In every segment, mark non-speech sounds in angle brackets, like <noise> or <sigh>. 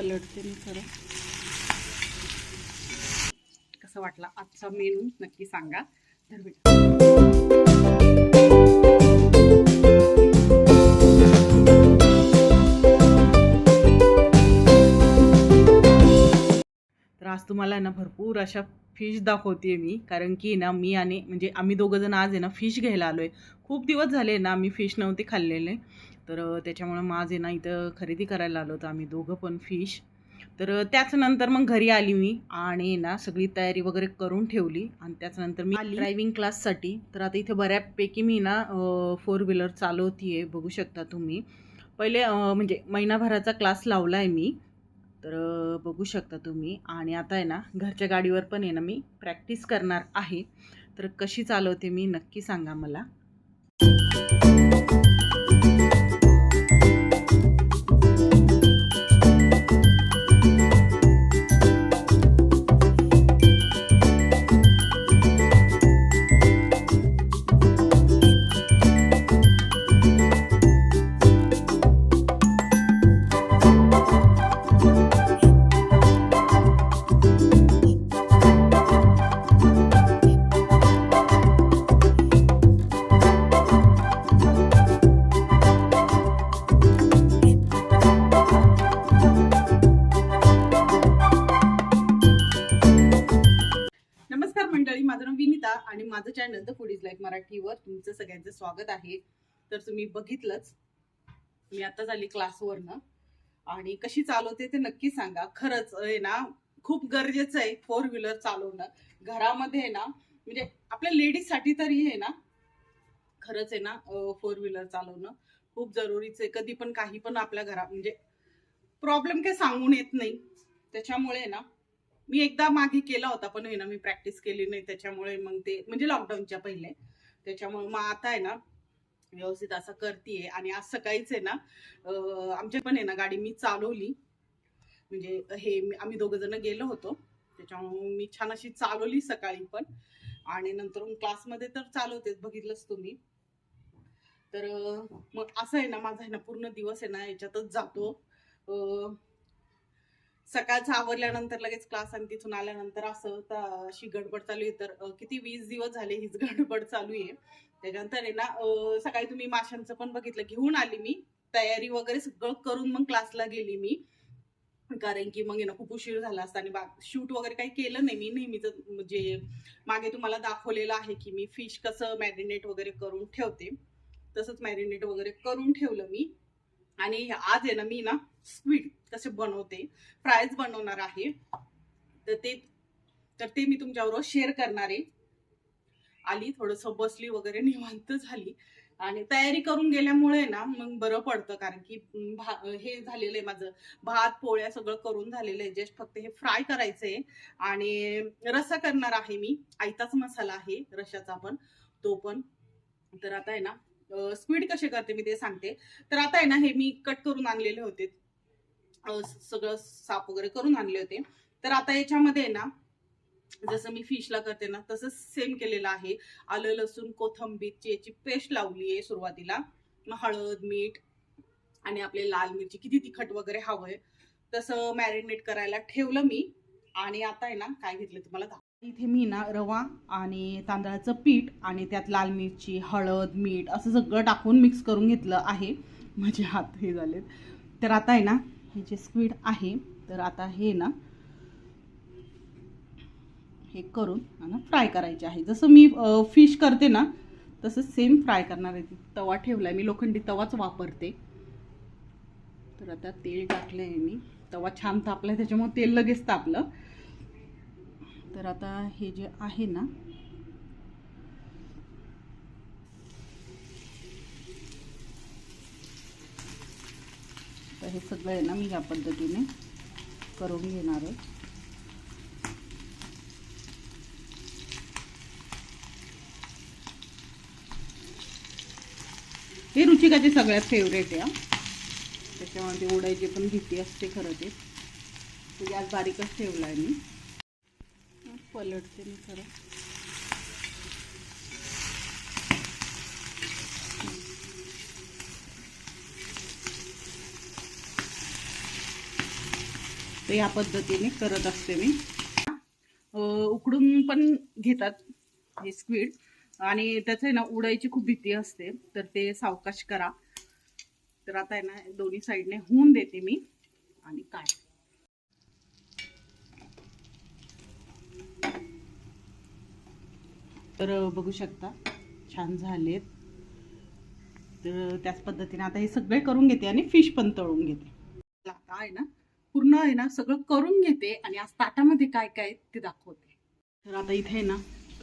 पलटते मी खरं. कसं वाटला आजचा मेनू नक्की सांगा. तर तर आज तुम्हाला ना भरपूर अशा फिश दाखवते मी. कारण की ना मी आणि म्हणजे आम्ही दोघं जण आज आहे ना फिश घ्यायला आलो आहे खूप दिवस झाले ना आम्ही फिश नव्हते खाल्लेले. तर त्याच्यामुळं मग आज आहे ना इथं खरेदी करायला आलो होतो आम्ही दोघं पण फिश. तर अं, त्याच नंतर मग घरी आली मी आणि ना सगळी तयारी वगैरे करून ठेवली. आणि त्याच्यानंतर मी आली ड्रायव्हिंग क्लाससाठी. तर आता इथे बऱ्यापैकी मी ना फोर व्हीलर चालवती आहे बघू शकता तुम्ही. पहिले म्हणजे महिनाभराचा क्लास लावला आहे मी. तर बघू शकता तुम्ही. आणि आता आहे ना घरच्या गाडीवर पण आहे ना मी प्रॅक्टिस करणार आहे. तर कशी चालवते मी नक्की सांगा मला. माझं channel the food is life मराठीवर तुमचं सगळ्यांचं स्वागत आहे. तर तुम्ही बघितलंच. मी आता झाली क्लासवरनं आणि कशी चालवते ते नक्की सांगा. खरंच आहे ना खूप गरजेचं आहे फोर व्हीलर चालवणं. घरामध्ये आहे ना म्हणजे आपल्या लेडीजसाठी तरी आहे ना खरंच आहे ना फोर व्हीलर चालवणं खूप जरुरीचं आहे. कधी पण काही पण आपल्या घरा म्हणजे प्रॉब्लेम काही सांगून येत नाही. त्याच्यामुळे ना मी एकदा मागे केला होता पण आहे ना मी प्रॅक्टिस केली नाही त्याच्यामुळे मग ते म्हणजे लॉकडाऊनच्या पहिले. त्याच्यामुळे मग आता आहे ना व्यवस्थित असं करतीये. आणि आज सकाळीच आहे ना आमच्या पण आहे ना गाडी मी चालवली. म्हणजे हे मी- आम्ही दोघं जण गेलो होतो. त्याच्यामुळे मी छान अशी चालवली सकाळी पण. आणि नंतर क्लासमध्ये तर चालवतेच बघितलंच तुम्ही. तर मग असं आहे ना माझा आहे ना पूर्ण दिवस आहे ना याच्यातच जातो. सकाळचं आवरल्यानंतर लगेच क्लास आणि तिथून आल्यानंतर असं तर अशी गडबड चालू आहे. तर किती वीस दिवस झाले हीच गडबड चालू आहे. त्याच्यानंतर आहे ना सकाळी तुम्ही माशांचं पण बघितलं घेऊन आली मी. तयारी वगैरे सगळं करून मग क्लासला गेली मी. कारण की मग ना खूप उशीर झाला असता आणि शूट वगैरे काही केलं नाही मी. नेहमीच म्हणजे मागे तुम्हाला दाखवलेलं आहे की मी फिश कसं मॅरिनेट वगैरे करून ठेवते. तसंच मॅरिनेट वगैरे करून ठेवलं मी. आणि आज आहे ना मी ना स्वीट कसे बनवते फ्रायज बनवणार आहे. तर ते तर ते मी तुमच्याबरोबर शेअर करणार आहे. आली थोडंसं बसली वगैरे निवांत झाली. आणि तयारी करून गेल्यामुळे ना मग बरं पडतं. कारण की भा हे झालेलं आहे माझं. भात पोळ्या सगळं करून झालेलं आहे. जस्ट फक्त हे फ्राय करायचं आहे आणि रस्सा करणार आहे मी. आयताच मसाला आहे रशाचा पण. तो पण. तर आता आहे ना स्पीड कसे करते मी ते सांगते. तर आता आहे ना हे मी कट करून आणलेले होते. सगळं साफ वगैरे करून आणले होते. तर आता याच्यामध्ये आहे ना जसं मी फिशला करते ना तसंच सेम केलेलं आहे. आलं लसूण कोथंबीरची याची पेस्ट लावली आहे सुरुवातीला. मग हळद मीठ आणि आपले लाल मिरची किती तिखट वगैरे हवंय तसं मॅरिनेट करायला ठेवलं मी. आणि आता आहे ना काय घेतलं तुम्हाला इथे मी ना रवा आणि तांदळाचं पीठ आणि त्यात लाल मिरची हळद मीठ असं सगळं टाकून मिक्स करून घेतलं आहे. माझे हात हे झालेत. तर आता आहे ना हे जे स्क्विड आहे तर आता हे ना हे करून आणि फ्राय करायचे आहे. जसं मी फिश करते ना तसं सेम फ्राय करणार आहे. तवा ठेवला आहे मी लोखंडी तवाच वापरते. तर आता तेल टाकलं आहे मी. तवा छान तापला आहे त्याच्यामुळे तेल लगेच तापलं. तर आता हे जे आहे ना तर हे सगळं आहे ना मी या पद्धतीने करून घेणार आहे. हे रुचिकाचे सगळ्यात फेवरेट आहे त्याच्यामध्ये ओढायची पण भीती असते खरं ते. गॅस बारीकच ठेवला आहे मी. पलटते मी खरं. तर या पद्धतीने करत असते मी. उकडून पण घेतात हे स्क्वीड आणि त्याचं आहे ना उडायची खूप भीती असते. तर ते सावकाश करा. तर आता आहे ना दोन्ही साईडने होऊन देते मी. आणि काय? तर बघू शकता छान झालेत. तर त्याच पद्धतीने आता हे सगळे करून घेते आणि फिश पण तळून घेते. आता आहे ना पूर्ण आहे ना सगळं करून घेते आणि आज ताटामध्ये काय काय ते दाखवते. तर आता इथे आहे ना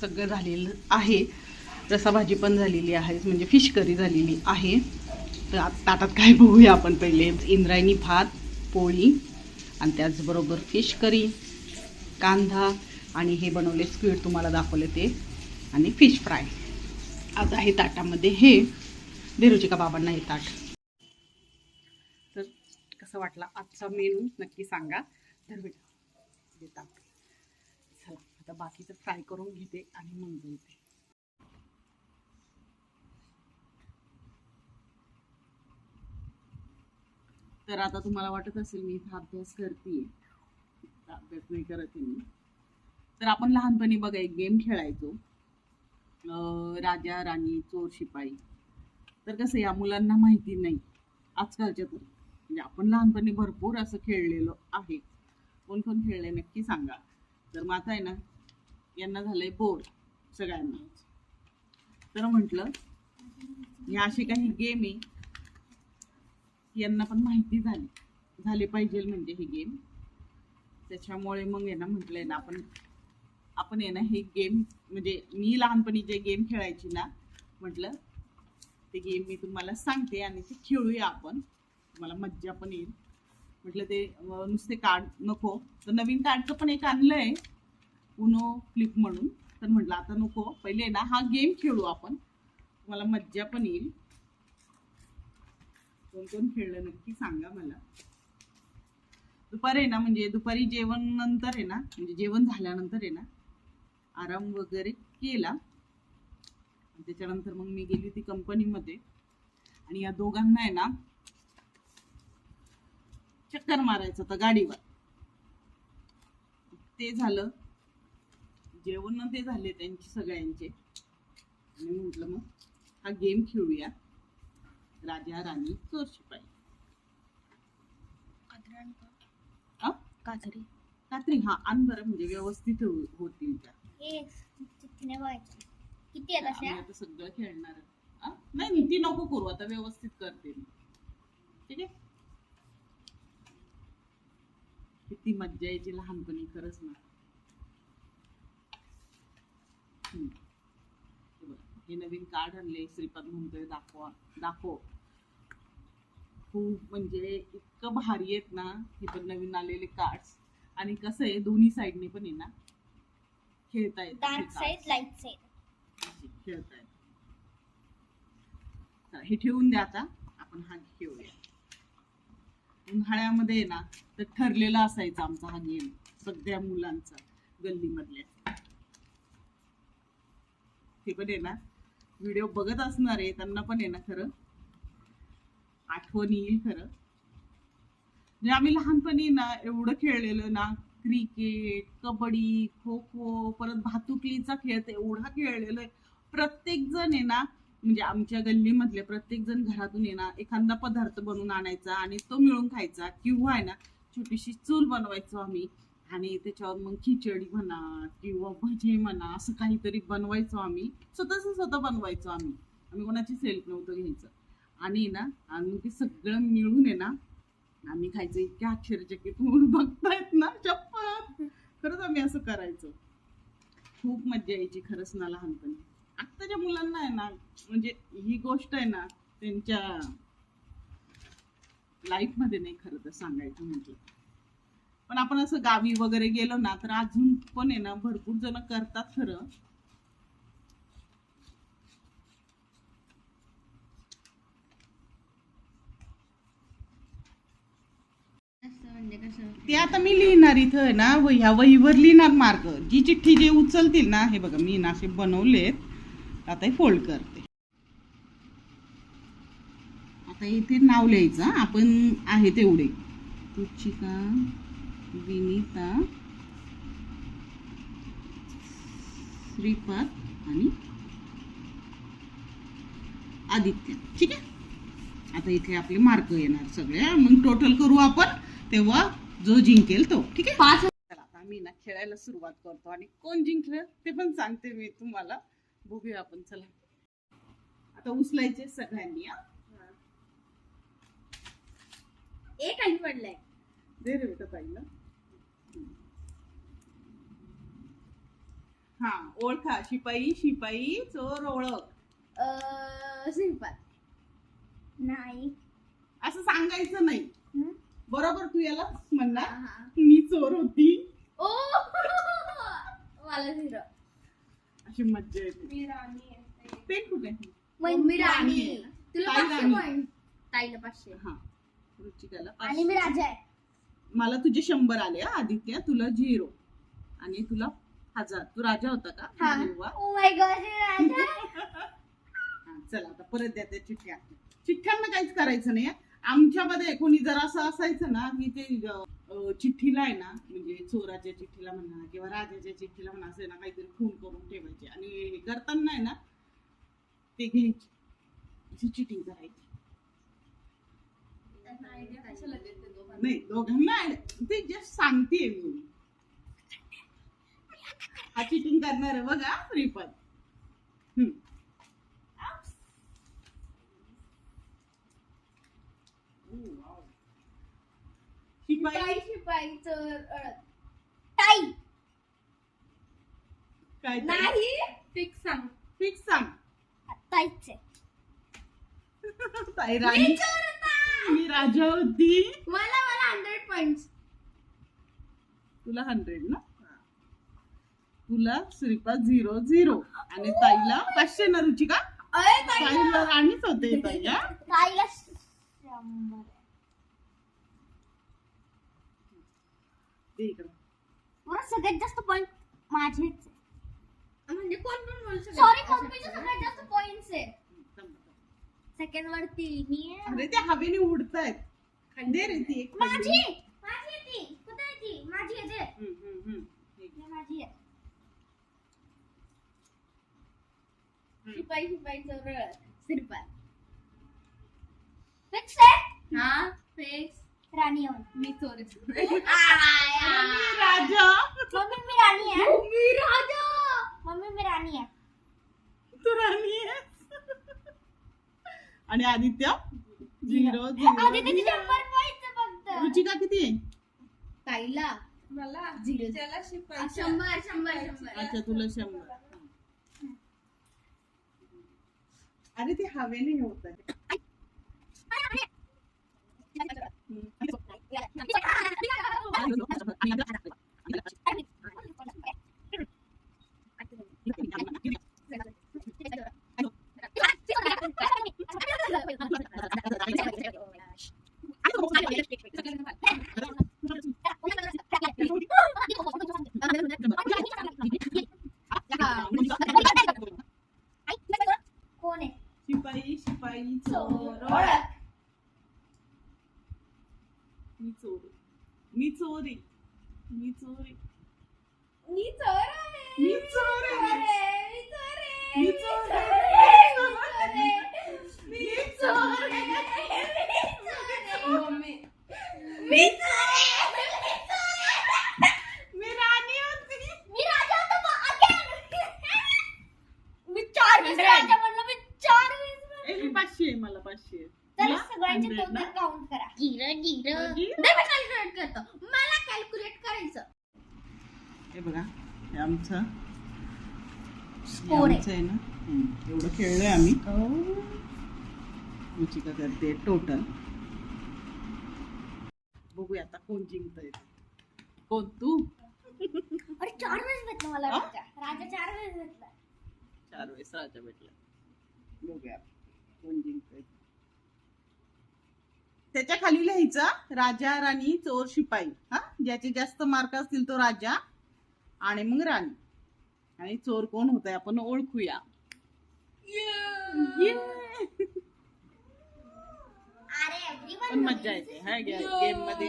सगळं झालेलं आहे. रसा भाजी पण झालेली आहे म्हणजे फिश करी झालेली आहे. तर आता ताटात काय बघूया आपण पहिले. इंद्रायणी भात पोळी आणि त्याचबरोबर फिश करी कांदा आणि हे बनवले स्क्वीड तुम्हाला दाखवले ते आणि फिश फ्राय. आज आहे ताटामध्ये हे देरूची बाबांना हे ताट. कसं वाटला. आजचा मेनू नक्की सांगा. तर बेटा चला आता बाकीचं फ्राय करून घेते आणि मग बोलते. तर आता तुम्हाला वाटत असेल मी इथं अभ्यास करते अभ्यास नाही करत मी. तर आपण लहानपणी बघा एक गेम खेळायचो. अं, राजा राणी चोर शिपाई. तर कसं या मुलांना माहिती नाही. आजकालच्या तर. म्हणजे आपण लहानपणी भरपूर असं खेळलेलो आहे. कोण कोण खेळले नक्की सांगा. तर मग आता आहे ना यांना झालंय बोर सगळ्यांना. तर म्हटलं हे असे काही गेम आहे. यांना पण माहिती झाली. झाले पाहिजे म्हणजे हे गेम त्याच्यामुळे मग यांना ना म्हटलंय ना आपण आपण आहे ना हे गेम म्हणजे मी लहानपणी जे गेम खेळायची ना म्हटलं ते गेम मी तुम्हाला सांगते आणि ते खेळूया आपण. तुम्हाला मज्जा पण येईल. म्हटलं ते नुसते कार्ड नको. तर नवीन कार्डचं पण एक आणलंय उनो फ्लिप म्हणून. तर म्हटलं आता नको. पहिले ना हा गेम खेळू आपण. तुम्हाला मज्जा पण येईल. कोण कोण खेळलं नक्की सांगा मला. दुपारी आहे ना म्हणजे दुपारी जेवण नंतर आहे ना म्हणजे जेवण झाल्यानंतर आहे ना आराम वगैरे केला. त्याच्यानंतर मग मी गेली होती कंपनीमध्ये आणि या दोघांना आहे ना चक्कर मारायचं होतं गाडीवर. ते झालं. जेवण न ते झाले त्यांचे सगळ्यांचे. आणि म्हटलं मग हा गेम खेळूया. राजा राणी चोर शिपाई? कातरी. कात्री हा आण बरं म्हणजे व्यवस्थित हो- होतील त्या. हे किती आहेत आम्ही अशा आता सगळं खेळणार? नाही ती नको करू आता व्यवस्थित करते मी. ठीक आहे? किती मज्जा यायची लहानपणी खरंच ना. हे नवीन कार्ड आणले श्रीपाद म्हणतोय दाखवा दाखव. खूप म्हणजे इतकं भारी आहेत ना हे पण नवीन आलेले कार्ड आणि कसं आहे दोन्ही साईडने पण आहे ना खेळता डार्क लाइट अशी खेळतायत चला, हे ठेवून द्या आता. आपण हा खेळूया उन्हाळ्यामध्ये आहे ना तर ठरलेला असायचा आमचा हा गेम सगळ्या मुलांचा गल्लीमधल्या. ते पण आहे ना व्हिडिओ बघत असणार आहे त्यांना पण आहे ना खरं. आठवण येईल खरं. म्हणजे आम्ही लहानपणी ना एवढं खेळलेलं ना क्रिकेट कबड्डी खो खो परत भातुकलीचा खेळ एवढा खेळलेलो आहे. प्रत्येक जण आहे ना म्हणजे आमच्या गल्लीमधले प्रत्येक जण घरातून येणार ना एखादा पदार्थ बनवून आणायचा आणि तो मिळून खायचा किंवा आहे ना छोटीशी चूल बनवायचो आम्ही आणि त्याच्यावर मग खिचडी म्हणा किंवा भजे म्हणा असं काहीतरी बनवायचो आम्ही. स्वतःच स्वतः बनवायचो आम्ही. आम्ही कोणाची सेल्फ नव्हतं घ्यायचं. आणि ना आणि ते सगळं मिळून आहे ना आम्ही खायचं इतके आश्चर्यचकित होऊन बघतायत ना चप्पल खरंच आम्ही असं करायचो. खूप मज्जा यायची खरंच ना लहानपणी. आत्ताच्या मुलांना आहे ना म्हणजे ही गोष्ट आहे ना त्यांच्या लाईफमध्ये नाही खरं तर सांगायचं म्हणजे पण आपण असं गावी वगैरे गेलो ना तर अजून पण आहे ना भरपूर जण करतात खरं. ते आता मी लिहिणार इथं आहे ना व- ह्या वहीवर लिहिणार मार्ग. जी चिठ्ठी जे उचलतील ना हे बघा मी ना असे बनवलेत. आता हे फोल्ड करते. आता इथे नाव लिहायचं. आपण आहे तेवढे. तुझी का विनीता श्रीपाद आणि आदित्य. ठीक आहे? आता इथे आपले मार्क येणार सगळे. मग टोटल करू आपण तेव्हा जो जिंकेल तो. ठीक आहे? पाच आम्ही ना खेळायला सुरुवात करतो. आणि कोण जिंकलं ते पण सांगते मी तुम्हाला. बघूया आपण चला. आता उचलायचे सगळ्यांनी हा. एक आणि पडलाय. दे रे बेटा ताईला. हा ओळखा शिपाई शिपाई चोर ओळख. श्रीपाद. नाही. असं सांगायचं नाही? बरोबर तू याला म्हणणार? हा. मी चोर होती. ओ! <laughs> मला झिरो. अशी मज्जा येते. मी राणी आहे पेन कुठे मम्मी राणी आहे. तुला ताई पाचशे राणी. पॉइंट ताईला पाचशे. हा. रुचिकाला आणि मी पाचशे. राजा आहे. मला तुझे शंभर आले हा, आदित्य. तुला झिरो. आणि तुला हजार. तू राजा होता का? हा. अरे वा. ओ माय गॉड राजा. <laughs> हा, चला आता परत द्या त्या चिठ्ठ्या. चिठ्ठ्यांना काहीच करायचं नाही आमच्यामध्ये कोणी जर असं असायचं ना की ते अं, चिठ्ठीला आहे ना म्हणजे चोराच्या चिठ्ठीला म्हणा किंवा राजाच्या चिठ्ठीला म्हणा असं ना काहीतरी खून करून ठेवायचे. आणि हे करताना आहे ना ते घ्यायचे. अशी चिटिंग करायची. नाही दोघांना ते जस्ट सांगतेय मी. हा चिटिंग करणार आहे बघा श्रीपद. हम्म. Oh, wow. शिपाई शिपाई चोर ताई. काय नाही. फिक्स सांग. फिक्स सांग. ताईच ताई राणी. मी राजा होती. मला मला हंड्रेड पॉइंट तुला हंड्रेड ना? तुला श्रीपाद झिरो झिरो आणि ताईला पाचशे ना रुचिका अरे ताईला. राणीच होते ताई? ताईला शंभर. दे इकडं. मला सगळ्यात जास्त पॉइंट माझेच. म्हणजे कोण पण बोलू शकतो सॉरी मम्मीचे सगळ्यात जास्त पॉइंट्स आहे. सेकंड वरती मी आहे. अरे ते हवेने उडतायत दे रे ती एक माझी. माझी आहे ती कुठे आहे ती माझी आहे ते हम्म, हम्म, हम्म. एक. हे माझी आहे. शिपाई शिपाई चोर श्रीपाद फिक्स आहे हा फिक्स राणी आहे मी चोर राजा. मम्मी मी राणी आहे. मी राजा. मम्मी मी राणी आहे. तू राणी आहेस. आणि आदित्य? झिरो शंभर पॉईंट फक्त. रुचिका किती आहे? ताईला. मला? झिरो. त्याला शिपाई शंभर शंभर शंभर. अच्छा तुला शंभर. अरे ते हवेने होत आहे. <laughs> Ano ko mo kung ano yung electric? Sa ganun naman. चला तुला सगळ्यांचे 100 ना? टोटल काउंट करा. गिर गिर गिर? नाही मी कॅल्क्युलेट करतो. मला कॅल्क्युलेट करायचं. हे बघा हे आमचं हे आहे. आमचं आहे ना? हम्म, एवढं खेळलोय आम्ही. रुचिका करते टोटल बघूया आता कोण जिंकतंय. कोण? तू? अरे चार वेळेस भेटलं मला हा? राजा. राजा चार वेळेस भेटला. चार वेळेस राजा भेटला. बघूया कोण जिंकतंय. त्याच्याखाली लिहायचं राजा राणी चोर शिपाई. हा? ज्याचे जास्त मार्क असतील तो राजा आणि मग राणी. आणि चोर कोण होत आहे आपण ओळखूया. पण मज्जा येते हा गेममध्ये.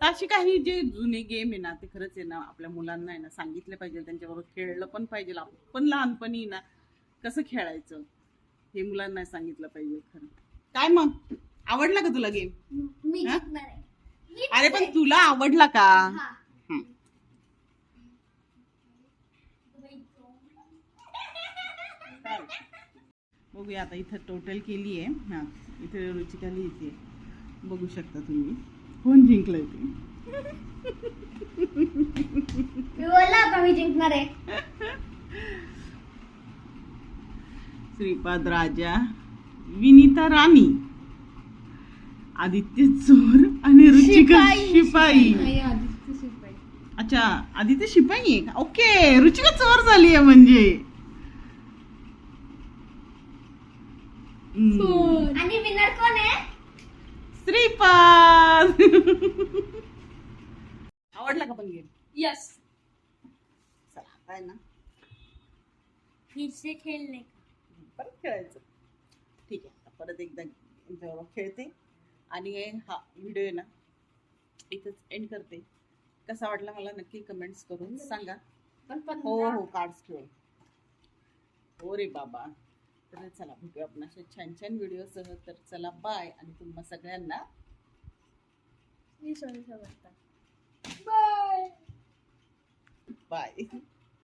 अशी काही जे जुने गेम आहे ना ते खरंच आहे ना आपल्या मुलांना आहे ना सांगितलं पाहिजे. त्यांच्याबरोबर खेळलं पण पाहिजे. आपण लहानपणी ना कसं खेळायचं? हे मुलांना सांगितलं पाहिजे खरं. काय मग? आवडला का तुला गेम मी हा? जिंकणार आहे. मी अरे पण तुला आवडला का? हा. हं. बघूया आता इथं टोटल केली आहे. हां इथे रुचिका लिहिते बघू शकता तुम्ही. कोण जिंकलंय ते? मी बोलला होता मी जिंकणार आहे. श्रीपाद राजा. विनीता राणी आदित्य चोर आणि रुचिका शिपाई अच्छा आदित्य शिपाई आहे का? ओके रुचिका चोर झाली आहे म्हणजे. आणि विनर कोण आहे? श्रीपाद आवडला का पण गेम यस चला आहे ना? फिर से खेलने परत खेळायचं. ठीक आहे. परत एकदा जेव्हा खेळते आणि हा व्हिडिओ आहे ना इथंच एंड करते. कसा वाटला मला नक्की कमेंट्स करून सांगा. पण हो हो कार्ड्स खेळ. हो रे बाबा. तर चला भेटूया आपण अशा छान छान व्हिडिओसह तर चला बाय आणि तुम्हा सगळ्यांना बाय बाय